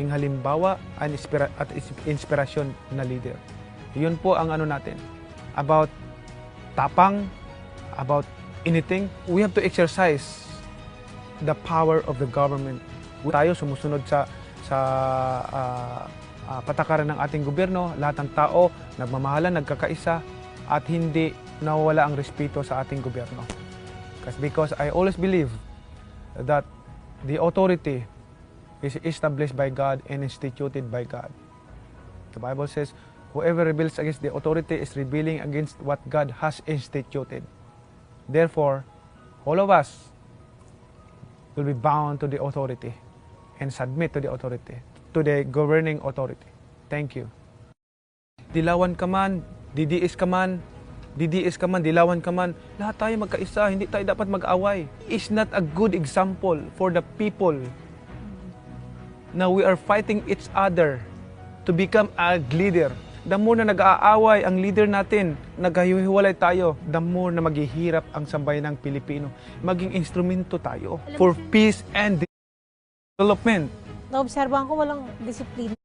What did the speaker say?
Yung halimbawa at inspira- at inspirasyon na leader. Yun po ang ano natin. About tapang, about anything, we have to exercise the power of the government. Tayo sumusunod sa sa ah, ah, patakaran ng ating gobyerno, lahat ng tao nagmamahalan, nagkakaisa at hindi nawawala ang respeto sa ating gobyerno. Kasi because I always believe that the authority is established by God and instituted by God. The Bible says, whoever rebels against the authority is rebelling against what God has instituted. Therefore, all of us will be bound to the authority and submit to the authority, to the governing authority. Thank you. Dilawan ka man, DDS ka man, DDS ka man, dilawan ka man, lahat tayo magkaisa, hindi tayo dapat mag-away. It's not a good example for the people na we are fighting each other to become a leader. The more na nag-aaway ang leader natin, naghihiwalay tayo, the more na maghihirap ang sambayan ng Pilipino. Maging instrumento tayo for peace and development. Naobserbahan ko walang disiplina.